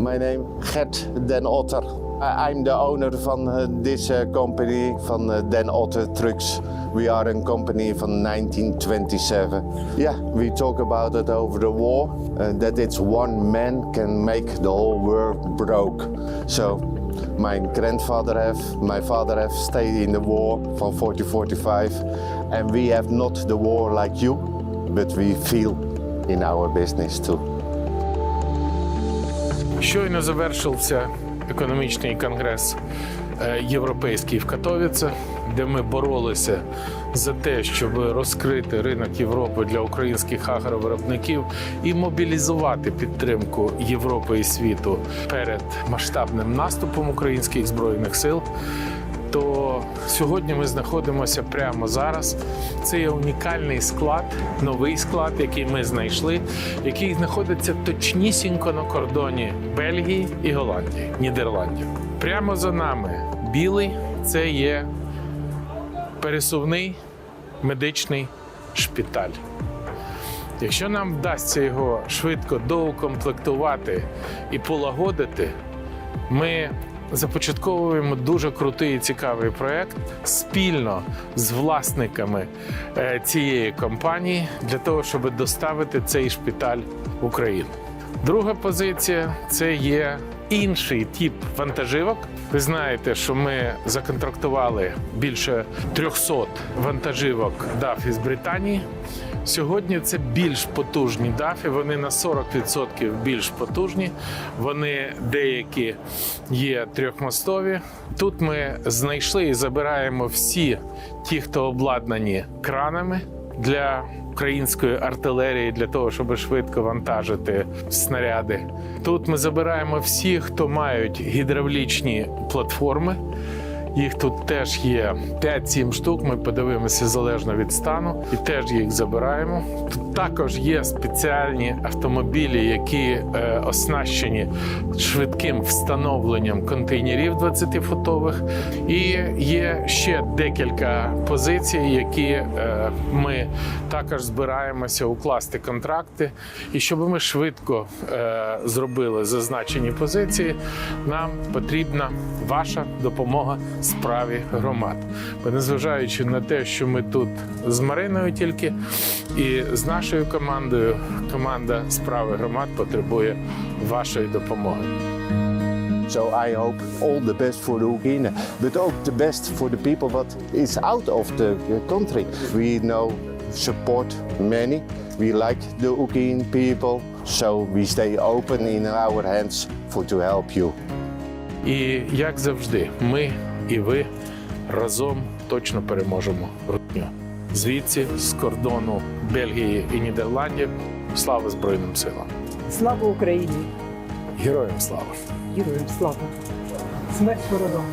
My name Gert Den Otter. I- I'm the owner van uh, this uh, company van Den Otter Trucks. We are a company from 1927. Yeah, we talk about it over the war. uh, that it's one man can make the whole world broke. So my grandfather have, my father have stayed in the war from 40-45, and we have not the war like you, but we feel in our business too. Щойно завершився економічний конгрес е, європейський в Катовіце, де ми боролися за те, щоб розкрити ринок Європи для українських агровиробників і мобілізувати підтримку Європи і світу перед масштабним наступом українських збройних сил. То сьогодні ми знаходимося прямо зараз. Це є унікальний склад, новий склад, який ми знайшли, який знаходиться точнісінько на кордоні Бельгії і Голландії, Нідерландів. Прямо за нами білий це є пересувний медичний шпиталь. Якщо нам вдасться його швидко доукомплектувати і полагодити, ми започатковуємо дуже крутий і цікавий проект спільно з власниками е, цієї компанії для того, щоб доставити цей шпиталь в Україну. Друга позиція це є інший тип вантажівок. Ви знаєте, що ми законтрактували більше 300 вантажівок DAF із Британії. Сьогодні це більш потужні дафи. Вони на 40% більш потужні. Вони деякі є трьохмостові. Тут ми знайшли і забираємо всі ті, хто обладнані кранами для української артилерії для того, щоб швидко вантажити снаряди. Тут ми забираємо всіх, хто мають гідравлічні платформи. Їх тут теж є 5-7 штук. Ми подивимося залежно від стану, і теж їх забираємо. Тут також є спеціальні автомобілі, які е, оснащені швидким встановленням контейнерів 20-футових. І є ще декілька позицій, які е, ми також збираємося укласти контракти. І щоб ми швидко е, зробили зазначені позиції, нам потрібна ваша допомога справі громад. Бо незважаючи на те, що ми тут з Мариною тільки і з нашою командою, команда справи громад потребує вашої допомоги. So I hope all the best for the Oekraïne, but also the best for the people that is out of the uh, country. We know support many. We like the Ukrainian people, so we stay open in our hands for to help you. І як завжди, ми і ви разом точно переможемо грудню. Звідси з кордону Бельгії і Нідерландів. Слава Збройним силам! Слава Україні! Героям слава! Героям слава! Смерть ворогам!